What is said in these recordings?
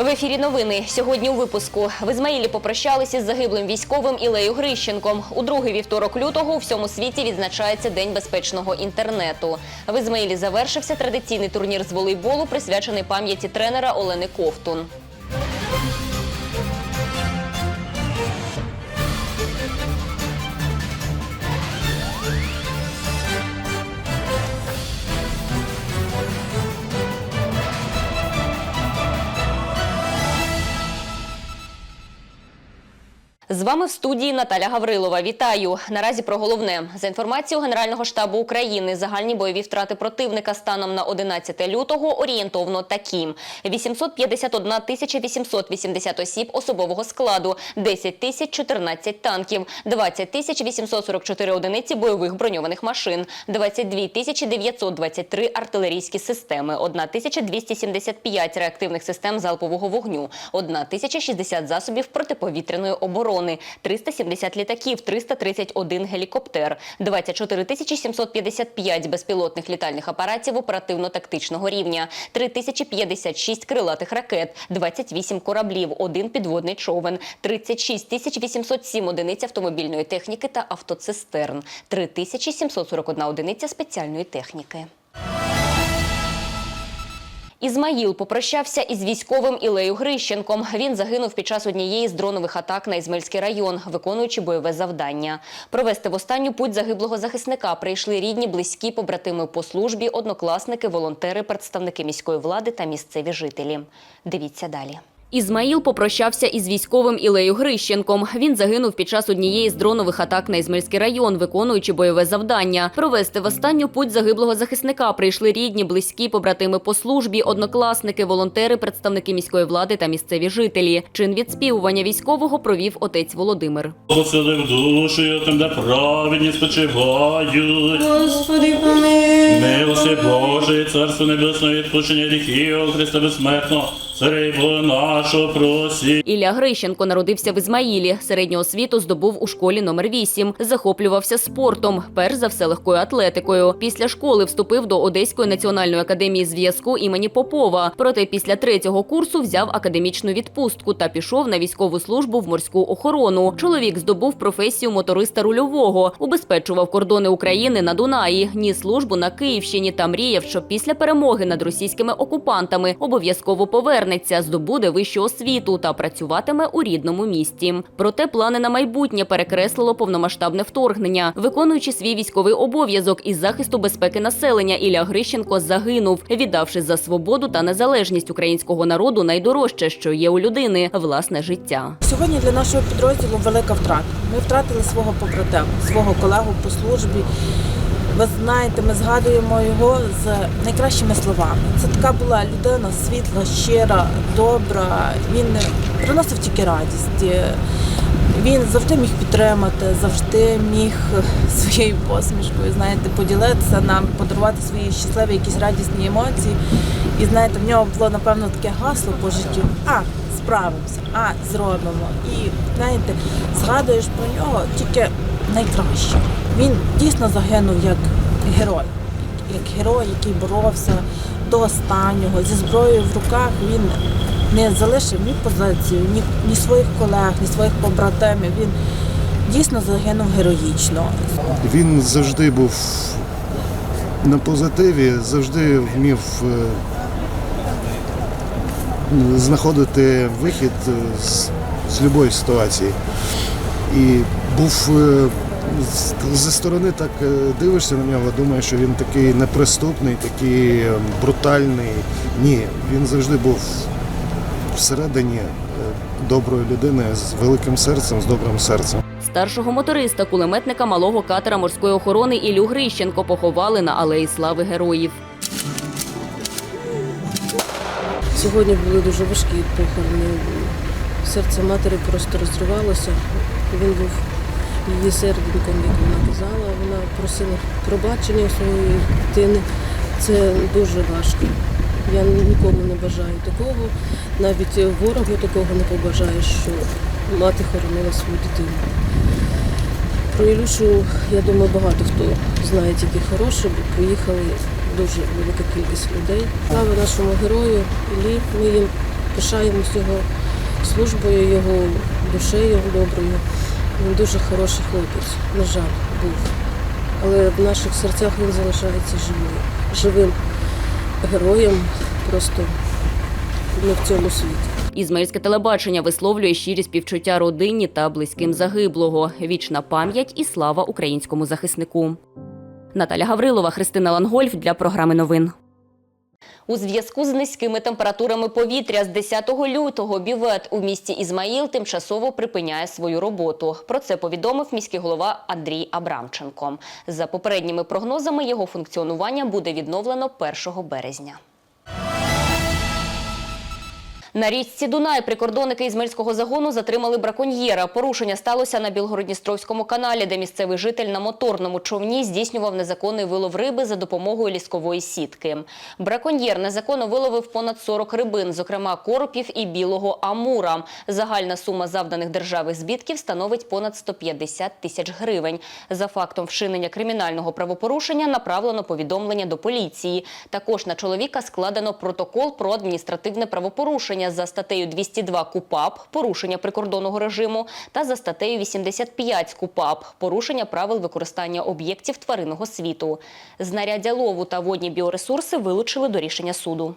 В ефірі новини сьогодні у випуску в Ізмаїлі попрощалися з загиблим військовим Ілею Грищенком. У другий вівторок лютого у всьому світі відзначається День безпечного інтернету. В Ізмаїлі завершився традиційний турнір з волейболу, присвячений пам'яті тренера Олени Ковтун. З вами в студії Наталя Гаврилова. Вітаю. Наразі про головне. За інформацією Генерального штабу України, загальні бойові втрати противника станом на 11 лютого орієнтовно такі: 851 тисяча 880 осіб особового складу, 10 тисяч 14 танків, 20 тисяч 844 одиниці бойових броньованих машин, 22 тисячі 923 артилерійські системи, 1 тисяча 275 реактивних систем залпового вогню, 1 тисяча 60 засобів протиповітряної оборони, 370 літаків, 331 гелікоптер, 24 тисячі 755 безпілотних літальних апаратів оперативно-тактичного рівня, 3056 крилатих ракет, 28 кораблів, 1 підводний човен, 36 тисяч 807 одиниць автомобільної техніки та автоцистерн, 3741 одиниця спеціальної техніки. Ізмаїл попрощався із військовим Ілею Грищенком. Він загинув під час однієї з дронових атак на Ізмельський район, виконуючи бойове завдання. Провести в останню путь загиблого захисника прийшли рідні, близькі, побратими по службі, однокласники, волонтери, представники міської влади та місцеві жителі. Дивіться далі. Ізмаїл попрощався із військовим Ілею Грищенком. Він загинув під час однієї з дронових атак на Ізмельський район, виконуючи бойове завдання. Провести в останню путь загиблого захисника прийшли рідні, близькі, побратими по службі, однокласники, волонтери, представники міської влади та місцеві жителі. Чин відспівування військового провів отець Володимир. Посили в душу, там, де праведні спочивають. Господи, помилуй. Милости Боже, Царство Небесне, відпущення гріхів, Христа безсмертно, Царибо нашого просі. Ілля Грищенко народився в Ізмаїлі. Середню освіту здобув у школі номер 8. Захоплювався спортом, перш за все легкою атлетикою. Після школи вступив до Одеської національної академії зв'язку імені Попова. Проте після третього курсу взяв академічну відпустку та пішов на військову службу в морську охорону. Чоловік здобув професію моториста рульового, убезпечував кордони України на Дунаї, ніс службу на Київщині та мріяв, що після перемоги над російськими окупантами обов'язково повернеться, здобуде вищу освіту та працюватиме у рідному місті. Проте плани на майбутнє перекреслило повномасштабне вторгнення. Виконуючи свій військовий обов'язок із захисту безпеки населення, Ілля Грищенко загинув, віддавши за свободу та незалежність українського народу найдорожче, що є у людини власне життя. Сьогодні для нашого підрозділу велика втрата. Ми втратили свого побратима, свого колегу по службі. Ви знаєте, ми згадуємо його з найкращими словами. Це така була людина світла, щира, добра. Він приносив тільки радість. Він завжди міг підтримати, завжди міг своєю посмішкою, знаєте, поділитися нам, подарувати свої щасливі, якісь радісні емоції. І знаєте, в нього було напевно таке гасло по життю. А, справимося, а зробимо. І знаєте, згадуєш про нього тільки найкраще. Він дійсно загинув як герой, як герой, який боровся до останнього зі зброєю в руках. Він не залишив ні позицію, ні, ні своїх колег, ні своїх побратимів. Він дійсно загинув героїчно. Він завжди був на позитиві, завжди вмів е, знаходити вихід з, з будь-якої ситуації. І був е, з- зі сторони так е, дивишся на нього, думаєш, що він такий неприступний, такий е, брутальний. Ні, він завжди був всередині доброї людини з великим серцем, з добрим серцем. Старшого моториста, кулеметника малого катера морської охорони Ілю Грищенко поховали на алеї слави героїв. Сьогодні були дуже важкі похорони. Серце матері просто розривалося. Він був її серденьком, як вона казала. Вона просила пробачення своєї дитини. Це дуже важко. Я нікому не бажаю такого. Навіть ворогу такого не побажаю, що мати хоронила свою дитину. Про Ілюшу, я думаю, багато хто знає тільки хороше, бо приїхали дуже велика кількість людей. Слава нашому герою Іллі, ми їм пишаємось його службою, його душею доброю. Він дуже хороший хлопець, на жаль, був. Але в наших серцях він залишається живим, живим героєм просто не в цьому світі. Ізмаїльське телебачення висловлює щирі співчуття родині та близьким загиблого. Вічна пам'ять і слава українському захиснику. Наталя Гаврилова, Христина Лангольф для програми новин. У зв'язку з низькими температурами повітря з 10 лютого бівет у місті Ізмаїл тимчасово припиняє свою роботу. Про це повідомив міський голова Андрій Абрамченко. За попередніми прогнозами його функціонування буде відновлено 1 березня. На річці Дунай прикордонники Ізмельського загону затримали браконьєра. Порушення сталося на Білгородністровському каналі, де місцевий житель на моторному човні здійснював незаконний вилов риби за допомогою ліскової сітки. Браконьєр незаконно виловив понад 40 рибин, зокрема коропів і білого амура. Загальна сума завданих держави збитків становить понад 150 тисяч гривень. За фактом вчинення кримінального правопорушення направлено повідомлення до поліції. Також на чоловіка складено протокол про адміністративне правопорушення за статтею 202 КУПАП порушення прикордонного режиму та за статтею 85 КУПАП порушення правил використання об'єктів тваринного світу. Знаряддя лову та водні біоресурси вилучили до рішення суду.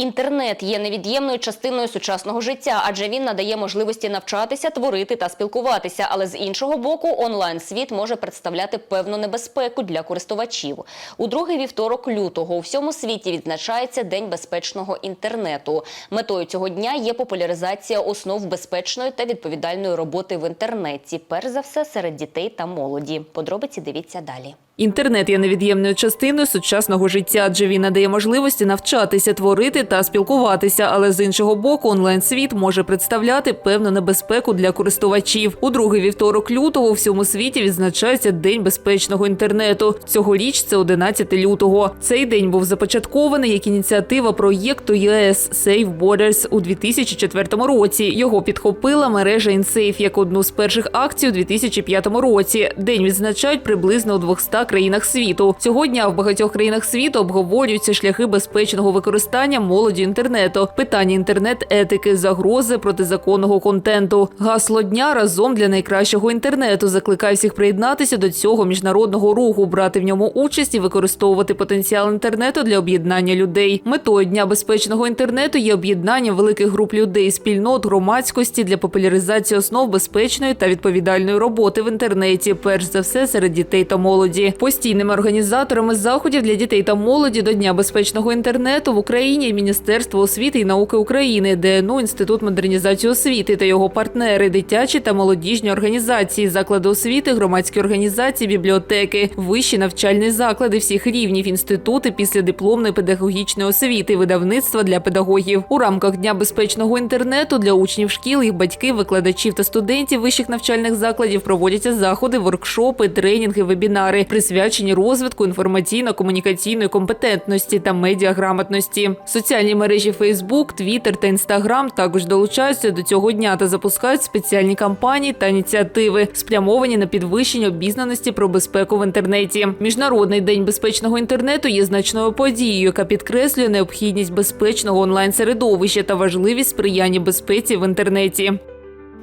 Інтернет є невід'ємною частиною сучасного життя, адже він надає можливості навчатися, творити та спілкуватися. Але з іншого боку, онлайн-світ може представляти певну небезпеку для користувачів. У другий вівторок лютого у всьому світі відзначається День безпечного інтернету. Метою цього дня є популяризація основ безпечної та відповідальної роботи в інтернеті, перш за все серед дітей та молоді. Подробиці дивіться далі. Інтернет є невід'ємною частиною сучасного життя, адже він надає можливості навчатися, творити та спілкуватися. Але з іншого боку, онлайн-світ може представляти певну небезпеку для користувачів. У другий вівторок лютого у всьому світі відзначається День безпечного інтернету. Цьогоріч це 11 лютого. Цей день був започаткований як ініціатива проєкту ЄС Safe Borders у 2004 році. Його підхопила мережа InSafe як одну з перших акцій у 2005 році. День відзначають приблизно у 200 країнах світу. Цього дня в багатьох країнах світу обговорюються шляхи безпечного використання молоді інтернету, питання інтернет-етики, загрози протизаконного контенту. Гасло дня разом для найкращого інтернету закликає всіх приєднатися до цього міжнародного руху, брати в ньому участь і використовувати потенціал інтернету для об'єднання людей. Метою дня безпечного інтернету є об'єднання великих груп людей, спільнот, громадськості для популяризації основ безпечної та відповідальної роботи в інтернеті, перш за все серед дітей та молоді. Постійними організаторами заходів для дітей та молоді до Дня безпечного інтернету в Україні Міністерство освіти і науки України, ДНУ, Інститут модернізації освіти та його партнери, дитячі та молодіжні організації, заклади освіти, громадські організації, бібліотеки, вищі навчальні заклади всіх рівнів, інститути післядипломної педагогічної освіти, видавництва для педагогів. У рамках Дня безпечного інтернету для учнів шкіл, їх батьків, викладачів та студентів вищих навчальних закладів проводяться заходи, воркшопи, тренінги, вебінари, присвячені розвитку інформаційно-комунікаційної компетентності та медіаграмотності. Соціальні мережі Facebook, Twitter та Instagram також долучаються до цього дня та запускають спеціальні кампанії та ініціативи, спрямовані на підвищення обізнаності про безпеку в інтернеті. Міжнародний день безпечного інтернету є значною подією, яка підкреслює необхідність безпечного онлайн-середовища та важливість сприяння безпеці в інтернеті.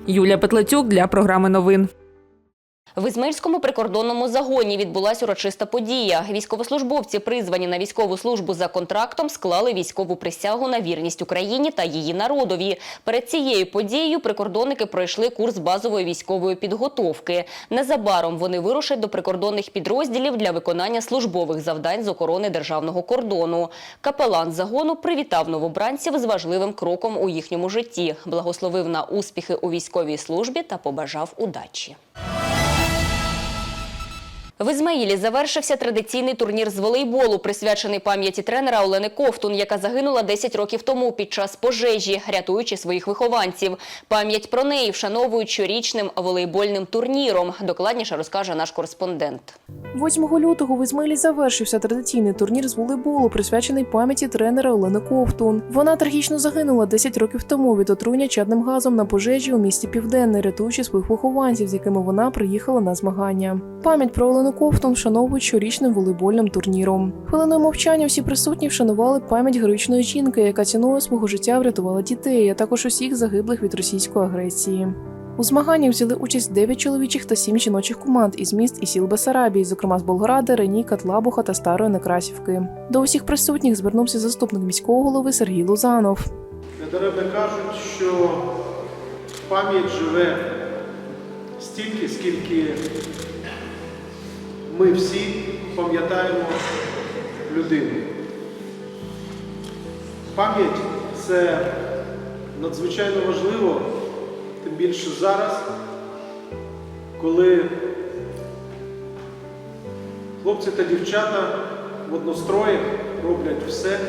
Юлія Петлацюк для програми новин. В Ізмельському прикордонному загоні відбулася урочиста подія. Військовослужбовці, призвані на військову службу за контрактом, склали військову присягу на вірність Україні та її народові. Перед цією подією прикордонники пройшли курс базової військової підготовки. Незабаром вони вирушать до прикордонних підрозділів для виконання службових завдань з охорони державного кордону. Капелан загону привітав новобранців з важливим кроком у їхньому житті, благословив на успіхи у військовій службі та побажав удачі. В Ізмаїлі завершився традиційний турнір з волейболу, присвячений пам'яті тренера Олени Ковтун, яка загинула 10 років тому під час пожежі, рятуючи своїх вихованців. Пам'ять про неї вшановують щорічним волейбольним турніром. Докладніше розкаже наш кореспондент. 8 лютого в Ізмаїлі завершився традиційний турнір з волейболу, присвячений пам'яті тренера Олени Ковтун. Вона трагічно загинула 10 років тому від отруєння чадним газом на пожежі у місті Південне, рятуючи своїх вихованців, з якими вона приїхала на змагання. Пам'ять про Олену Олени Ковтун вшановують щорічним волейбольним турніром. Хвилиною мовчання всі присутні вшанували пам'ять героїчної жінки, яка ціною свого життя врятувала дітей, а також усіх загиблих від російської агресії. У змаганнях взяли участь 9 чоловічих та 7 жіночих команд із міст і сіл Бесарабії, зокрема з Болграда, Рені, Катлабуха та Старої Некрасівки. До усіх присутніх звернувся заступник міського голови Сергій Лузанов. Недаремно кажуть, що пам'ять живе стільки, скільки ми всі пам'ятаємо людину. Пам'ять це надзвичайно важливо, тим більше зараз, коли хлопці та дівчата в одностроях роблять все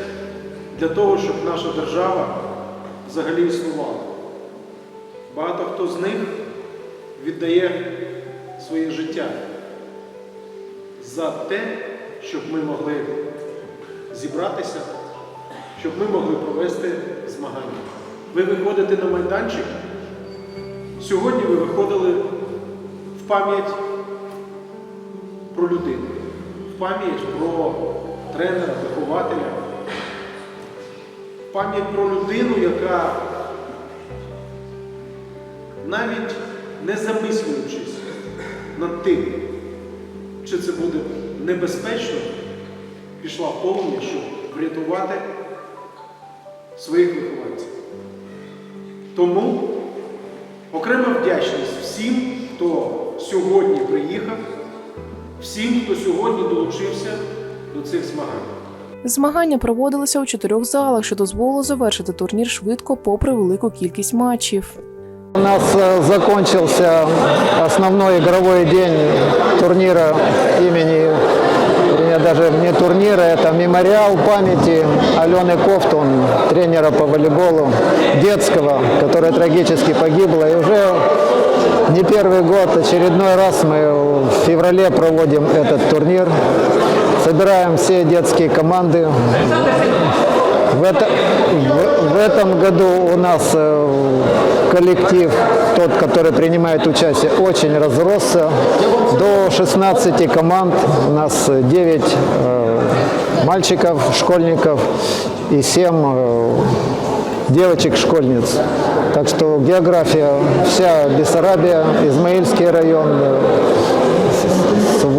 для того, щоб наша держава взагалі існувала. Багато хто з них віддає своє життя за те, щоб ми могли зібратися, щоб ми могли провести змагання. Ви виходите на майданчик. Сьогодні ви виходили в пам'ять про людину, в пам'ять про тренера, вихователя, в пам'ять про людину, яка навіть не замислюючись над тим, це буде небезпечно, пішла в щоб врятувати своїх вихованців. Тому окрема вдячність всім, хто сьогодні приїхав, всім, хто сьогодні долучився до цих змагань. Змагання проводилися у чотирьох залах, що дозволило завершити турнір швидко, попри велику кількість матчів. У нас э, закончился основной игровой день турнира имени, даже не турнира, это мемориал памяти Алены Ковтун, тренера по волейболу детского, которая трагически погибла. И уже не первый год, очередной раз мы в феврале проводим этот турнир. Собираем все детские команды. В, это- в- в этом году у нас э, коллектив, тот, который принимает участие, очень разросся. До 16 команд у нас 9 э, мальчиков, школьников и 7 э, девочек-школьниц. Так что география вся Бессарабия, Измаильский район,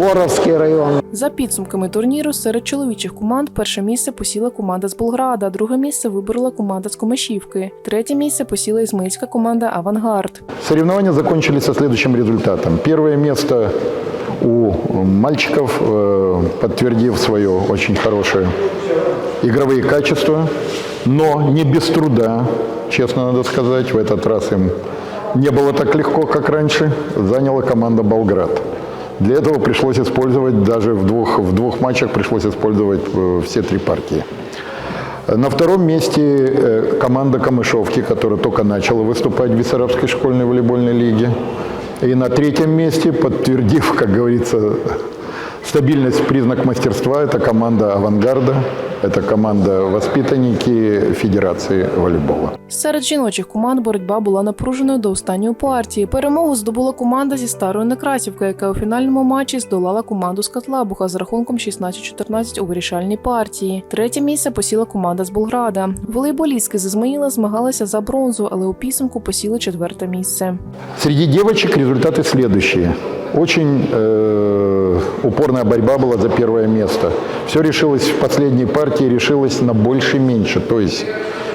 э, Суворовский район, За підсумками турніру серед чоловічих команд перше місце посіла команда з Болграда, друге місце виборола команда з Комишівки, третє місце посіла ізмаїльська команда Авангард. Соревнования закончились со следующим результатом. Первое место у мальчиков, э, подтвердив свое очень хорошее игровые качества, но не без труда, честно надо сказать. В этот раз им не было так легко, как раньше, заняла команда «Болград». Для этого пришлось использовать, даже в двух, в двух матчах пришлось использовать э, все три партии. На втором месте э, команда Камышовки, которая только начала выступать в Бессарабской школьной волейбольной лиге. И на третьем месте, подтвердив, как говорится, стабильность признак мастерства, это команда «Авангарда», это команда воспитанники Федерации волейбола. Серед жіночих команд боротьба була напруженою до останньої партії. Перемогу здобула команда зі старої Некрасівки, яка у фінальному матчі здолала команду з Катлабуха з рахунком 16-14 у вирішальній партії. Третє місце посіла команда з Болграда. Волейболістки з Ізмаїла змагалися за бронзу, але у підсумку посіли четверте місце. Среди девочек результаты следующие. Очень э, упорная борьба была за первое место. Все решилось в последней партии, Решилось на больше-меньше. То есть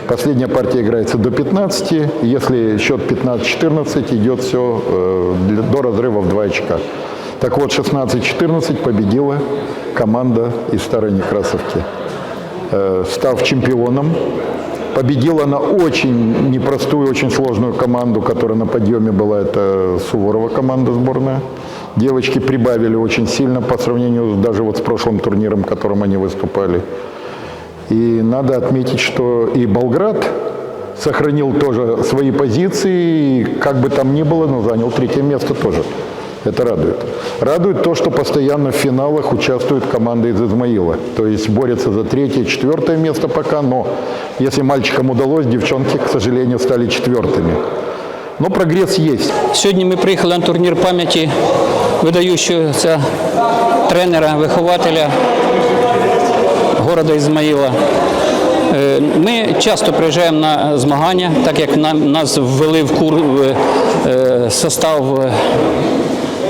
последняя партия играется до 15, если счет 15-14, идет все э, до разрыва в 2 очка. Так вот, 16-14 победила команда из Старой Некрасовки. Э, став чемпионом. Победила она очень непростую, очень сложную команду, которая на подъеме была. Это Суворова команда сборная. Девочки прибавили очень сильно по сравнению даже вот с прошлым турниром, в котором они выступали. И надо отметить, что и Болград сохранил тоже свои позиции, и как бы там ни было, но занял третье место тоже. Это радует. Радует то, что постоянно в финалах участвует команда из Измаила. То есть борется за третье, четвертое место пока, но если мальчикам удалось, девчонки, к сожалению, стали четвертыми. Но прогресс есть. Сьогодні ми приїхали на турнір пам'яті видаючого тренера, вихователя города Ізмаїла. Е, Ми часто приїжджаємо на змагання, так як нас ввели в кур е, состав е,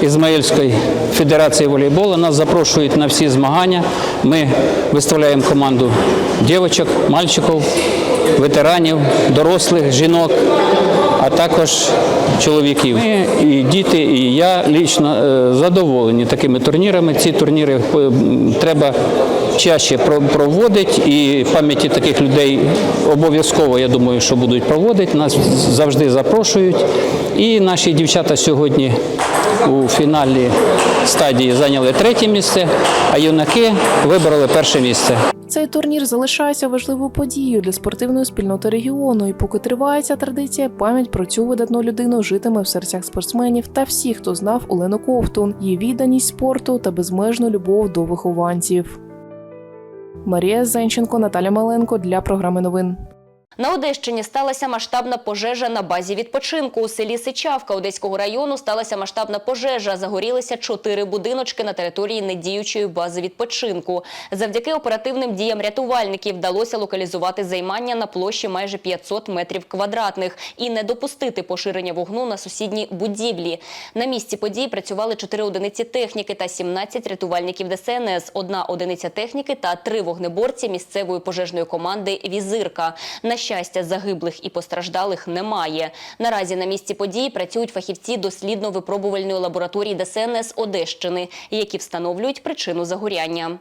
Ізмаїльської федерації волейболу. Нас запрошують на всі змагання. Ми виставляємо команду дівчаток, мальчиків, ветеранів, дорослих, жінок, а також чоловіків. Ми і діти, і я лічно задоволені такими турнірами. Ці турніри треба чаще про- проводити, і пам'яті таких людей обов'язково, я думаю, що будуть проводити. Нас завжди запрошують. І наші дівчата сьогодні у фінальній стадії зайняли третє місце, а юнаки вибороли перше місце. Цей турнір залишається важливою подією для спортивної спільноти регіону. І поки триває ця традиція, пам'ять про цю видатну людину житиме в серцях спортсменів та всіх, хто знав Олену Ковтун, її відданість спорту та безмежну любов до вихованців. Марія Зенченко, Наталя Маленко для програми новин. На Одещині сталася масштабна пожежа на базі відпочинку. У селі Сичавка Одеського району сталася масштабна пожежа. Загорілися чотири будиночки на території недіючої бази відпочинку. Завдяки оперативним діям рятувальників вдалося локалізувати займання на площі майже 500 метрів квадратних і не допустити поширення вогну на сусідні будівлі. На місці подій працювали 4 одиниці техніки та 17 рятувальників ДСНС, одна одиниця техніки та три вогнеборці місцевої пожежної команди «Візирка». На щастя, загиблих і постраждалих немає. Наразі на місці подій працюють фахівці дослідно-випробувальної лабораторії ДСНС Одещини, які встановлюють причину загоряння.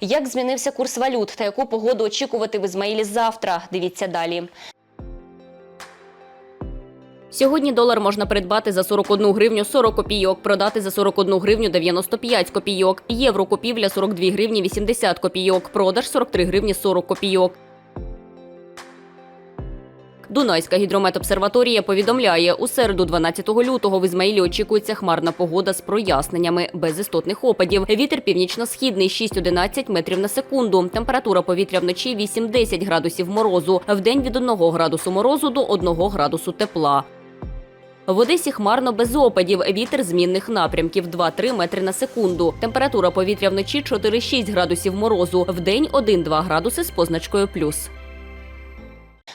Як змінився курс валют та яку погоду очікувати в Ізмаїлі завтра? Дивіться далі. Сьогодні долар можна придбати за 41 гривню 40 копійок, продати за 41 гривню 95 копійок. Євро купівля 42 гривні 80 копійок, продаж 43 гривні 40 копійок. Дунайська гідрометобсерваторія повідомляє, у середу 12 лютого в Ізмаїлі очікується хмарна погода з проясненнями, без істотних опадів. Вітер північно-східний 6-11 метрів на секунду. Температура повітря вночі 8-10 градусів морозу. Вдень від 1 градусу морозу до 1 градусу тепла. В Одесі хмарно без опадів. Вітер змінних напрямків 2-3 метри на секунду. Температура повітря вночі 4-6 градусів морозу. Вдень 1-2 градуси з позначкою плюс.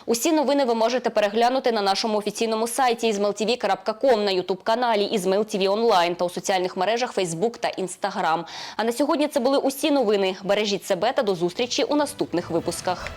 Усі новини ви можете переглянути на нашому офіційному сайті izmailtv.com, на ютуб-каналі TV Онлайн та у соціальних мережах Facebook та Instagram. А на сьогодні це були усі новини. Бережіть себе та до зустрічі у наступних випусках.